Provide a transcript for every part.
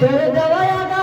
তোরে দেওয়াই আঘাত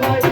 Bye.